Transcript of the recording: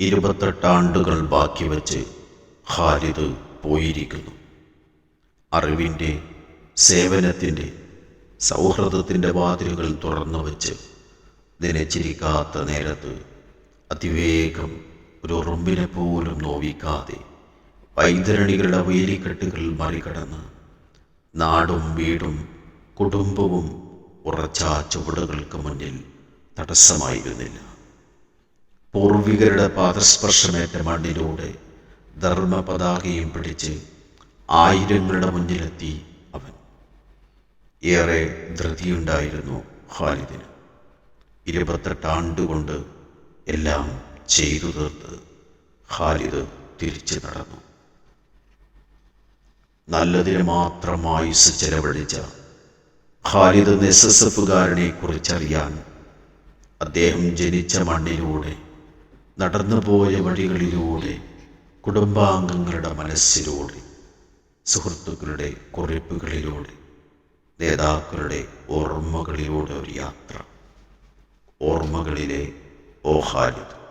ഇരുപത്തെട്ടാണ്ടുകൾ ബാക്കി വച്ച് ഖാലിദ് പോയിരിക്കുന്നു. അറിവിന്റെ സേവനത്തിന്റെ സൗഹൃദത്തിന്റെ വാതിലുകൾ തുറന്നു വച്ച് നനച്ചിരിക്കാത്ത നേരത്ത് അതിവേഗം ഒരു ഉറുമ്പിനെ പോലും നോവിക്കാതെ വൈതരണികളുടെ വേലിക്കെട്ടുകൾ മറികടന്ന് നാടും വീടും കുടുംബവും ഉറച്ച ചുവടുകൾക്ക് മുന്നിൽ തടസ്സമായിരുന്നില്ല. പൂർവികരുടെ പാദസ്പർശമേറ്റ മണ്ണിലൂടെ ധർമ്മപതാകയും പിടിച്ച് ആയിരങ്ങളുടെ മുന്നിലെത്തി അവൻ. ഏറെ ധൃതിയുണ്ടായിരുന്നു ഖാലിദിന്. ഇരുപത്തെട്ടാണ്ടുകൊണ്ട് എല്ലാം ചെയ്തു തീർത്ത് ഖാലിദ് തിരിച്ചു നടന്നു. നല്ലതിന് മാത്രം ആയുസ് ചെലവഴിച്ച ഖാലിദ് എഫുകാരനെ കുറിച്ചറിയാൻ അദ്ദേഹം ജനിച്ച മണ്ണിലൂടെ നടന്നുപോയ വഴികളിലൂടെ കുടുംബാംഗങ്ങളുടെ മനസ്സിലൂടെ സുഹൃത്തുക്കളുടെ കുറിപ്പുകളിലൂടെ നേതാക്കളുടെ ഓർമ്മകളിലൂടെ ഒരു യാത്ര. ഓർമ്മകളിലെ ഓ ഖാലിദ്